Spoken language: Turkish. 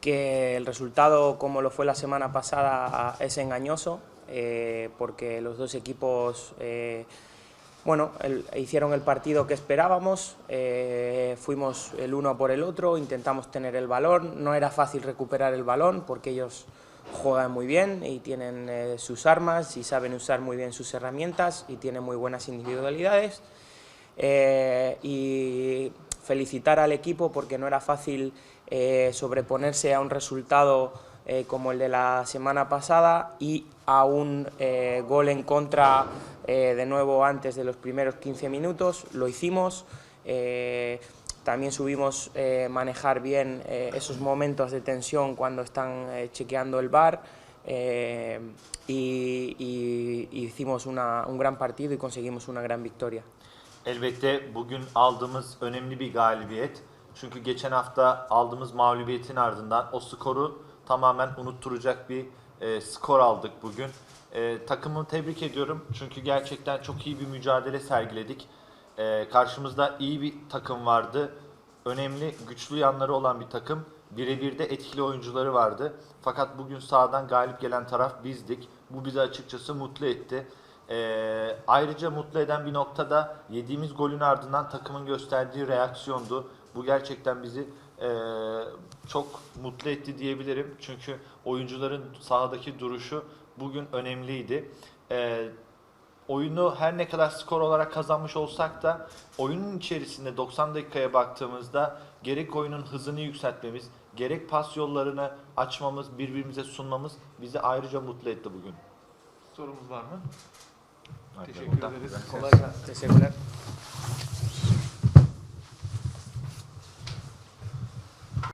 que el resultado, como lo fue la semana pasada, es engañoso, eh, porque los dos equipos eh, bueno, hicieron el partido que esperábamos, eh, fuimos el uno por el otro, intentamos tener el balón, no era fácil recuperar el balón porque ellos juegan muy bien y tienen eh, sus armas y saben usar muy bien sus herramientas y tienen muy buenas individualidades. Y felicitar al equipo porque no era fácil eh, sobreponerse a un resultado eh, como el de la semana pasada y a un eh, gol en contra eh, de nuevo antes de los primeros 15 minutos. Lo hicimos. eh, también subimos manejar bien esos momentos de tensión cuando están chequeando el bar eh, y, y- hicimos un gran partido y conseguimos una gran victoria. Elbette bugün aldığımız önemli bir galibiyet. Çünkü geçen hafta aldığımız mağlubiyetin ardından o skoru tamamen unutturacak bir e, skor aldık bugün. E, takımı tebrik ediyorum çünkü gerçekten çok iyi bir mücadele sergiledik. E, karşımızda iyi bir takım vardı. Önemli, güçlü yanları olan bir takım. Birebir de etkili oyuncuları vardı. Fakat bugün sahadan galip gelen taraf bizdik. Bu bizi açıkçası mutlu etti. Ee, ayrıca mutlu eden bir nokta da yediğimiz golün ardından takımın gösterdiği reaksiyondu. Bu gerçekten bizi e, çok mutlu etti diyebilirim. Çünkü oyuncuların sahadaki duruşu bugün önemliydi. Ee, oyunu her ne kadar skor olarak kazanmış olsak da oyunun içerisinde 90 dakikaya baktığımızda gerek oyunun hızını yükseltmemiz, gerek pas yollarını açmamız, birbirimize sunmamız bizi ayrıca mutlu etti bugün. Sorumuz var mı? Teşekkür ederiz. Kolay gelsin. Teşekkürler.